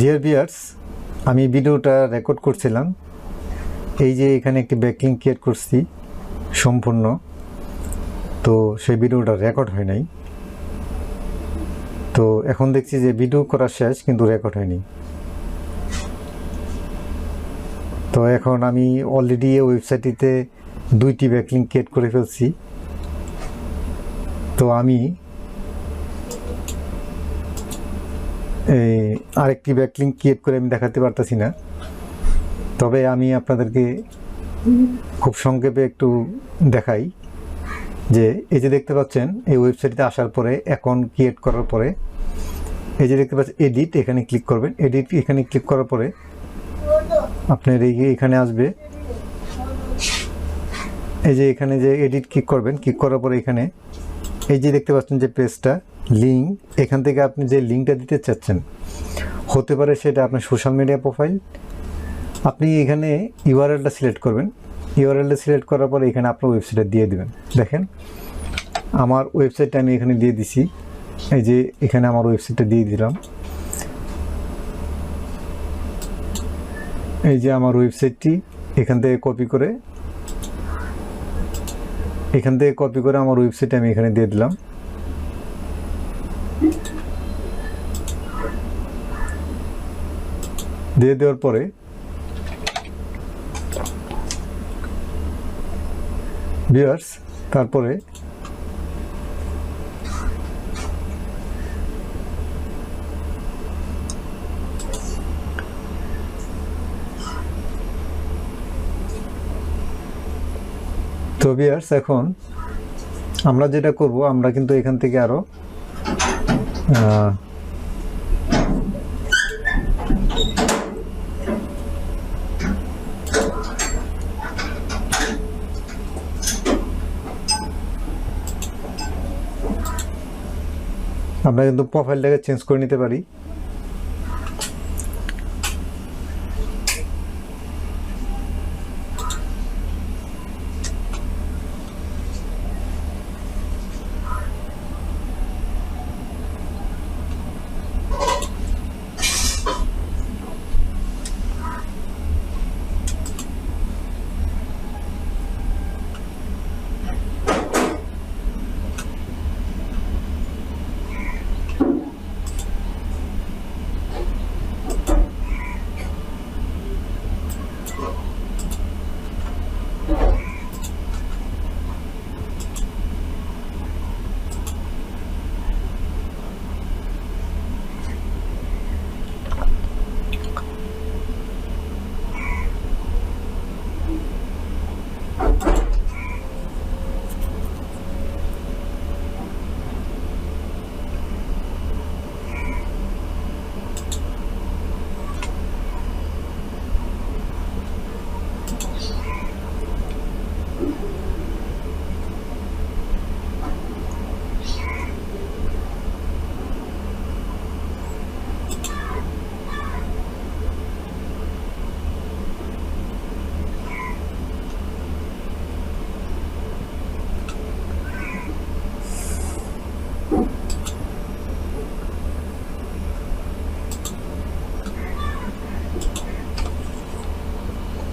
Deer বিয়ার্স আমি ভিডিওটা record করছিলাম। এই যে এখানে একটি ব্যাকলিং ক্রিয়েট করছি সম্পূর্ণ। তো সেই ভিডিওটা রেকর্ড হয় নাই। তো এখন দেখছি যে ভিডিও করা শেষ, কিন্তু রেকর্ড হয়নি। তো এখন আমি অলরেডি এই ওয়েবসাইটটিতে দুইটি ব্যাকলিং ক্রিয়েট করে ফেলছি। তো আমি এই আরেকটি ব্যাকলিঙ্ক ক্রিয়েট করে আমি দেখাতে পারতেছি না। তবে আমি আপনাদেরকে খুব সংক্ষেপে একটু দেখাই। যে এই যে দেখতে পাচ্ছেন, এই ওয়েবসাইটে আসার পরে অ্যাকাউন্ট ক্রিয়েট করার পরে, এই যে দেখতে পাচ্ছেন এডিট এখানে ক্লিক করবেন। এডিট এখানে ক্লিক করার পরে, আপনার এই এখানে আসবে। এই যে এখানে যে এডিট ক্লিক করবেন ক্লিক করার পরে এখানে, এই যে দেখতে পাচ্ছেন যে পেজটা লিঙ্ক এখান থেকে আপনি যে লিঙ্কটা দিতে চাচ্ছেন, হতে পারে সেটা আপনার সোশ্যাল মিডিয়া প্রোফাইল আপনি এখানে ইউআরএলটা সিলেক্ট করবেন। ইউআরএলটা সিলেক্ট করার পরে এখানে আপনার ওয়েবসাইটে দিয়ে দেবেন। দেখেন, আমার ওয়েবসাইটটা আমি এখানে দিয়ে দিছি। এই যে এখানে আমার ওয়েবসাইটটা দিয়ে দিলাম। এই যে আমার ওয়েবসাইটটি এখান থেকে কপি করে, এখান থেকে কপি করে আমার ওয়েবসাইটে আমি এখানে দিয়ে দিলাম। দিয়ে দেওয়ার পরে বিয়ার্স তারপরে তো বিয়ার্স এখন আমরা যেটা করব আমরা কিন্তু এখান থেকে আরও আমরা কিন্তু প্রোফাইলটাকে চেঞ্জ করে নিতে পারি।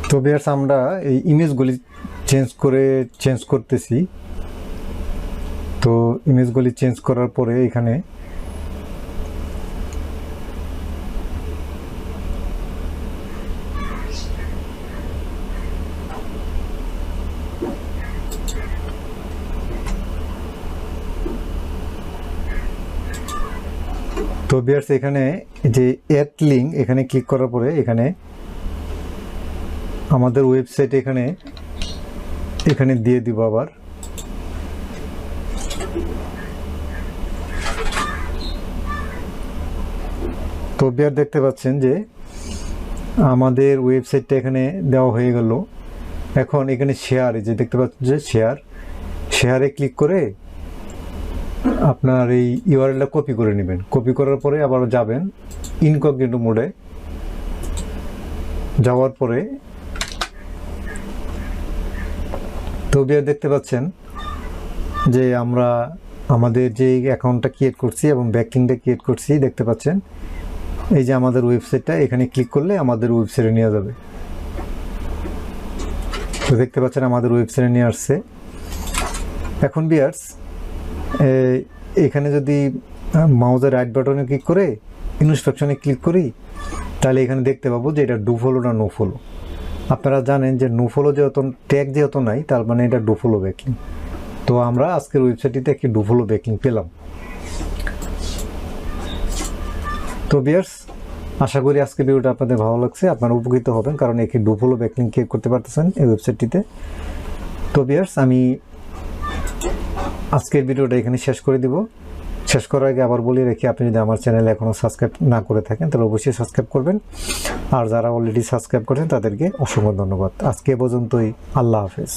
তো বিয়ার্স আমরা এই ইমেজগুলি চেঞ্জ করে চেঞ্জ করতেছি। তো ইমেজগুলি চেঞ্জ করার পরে এখানে তো বিয়ার্স এখানে যে অ্যাড লিঙ্ক এখানে ক্লিক করার পরে এখানে আমাদের ওয়েবসাইট এখানে এখানে দিয়ে দিব আবার। তো বিয়ার দেখতে পাচ্ছেন যে আমাদের ওয়েবসাইটটা এখানে দেওয়া হয়ে গেল। এখন এখানে শেয়ার যে দেখতে পাচ্ছেন যে শেয়ার শেয়ারে ক্লিক করে আপনার এই ইউআরএলটা কপি করে নেবেন। কপি করার পরে আবার যাবেন ইনকগনিটো মোডে যাওয়ার পরে তো বিয়ার দেখতে পাচ্ছেন যে আমরা আমাদের যে অ্যাকাউন্টটা ক্রিয়েট করছি এবং ব্যাকিংটা ক্রিয়েট করছি, দেখতে পাচ্ছেন? এই যে আমাদের ওয়েবসাইটটা এখানে ক্লিক করলে আমাদের ওয়েবসাইটে নিয়ে যাবে। তো দেখতে পাচ্ছেন আমাদের ওয়েবসাইটে নিয়ে আসছে। এখন বিয়ার্স এখানে যদি মাউজের রাইট বাটনে ক্লিক করে ইনস্ট্রাকশনে ক্লিক করি, তাহলে এখানে দেখতে পাবো যে এটা ডু ফলো না নো ফলো আপনারা জানেন যে নো ফলো যেহেতু ট্যাগ যেহেতু নাই, তার মানে এটা ডু ফলো ব্যাকিং তো আমরা আজকের ওয়েবসাইটটিতে একটি ডু ফলো ব্যাকিং পেলাম। তো বিয়ার্স আশা করি আজকে ভিডিওটা আপনাদের ভালো লাগছে, আপনারা উপকৃত হবেন, কারণ একে ডু ফলো ব্যাকিং ক্রিয়েট করতে পারতেছেন এই ওয়েবসাইটটিতে তো বিয়ার্স আমি আজকের ভিডিওটা এখানে শেষ করে দিব। শেষ করার আগে আবার বলি রেখে আপনি যদি আমার চ্যানেলে এখনও সাবস্ক্রাইব না করে থাকেন, তাহলে অবশ্যই সাবস্ক্রাইব করবেন। আর যারা অলরেডি সাবস্ক্রাইব করেন তাদেরকে অসংখ্য ধন্যবাদ। আজকে পর্যন্তই। আল্লাহ হাফেজ।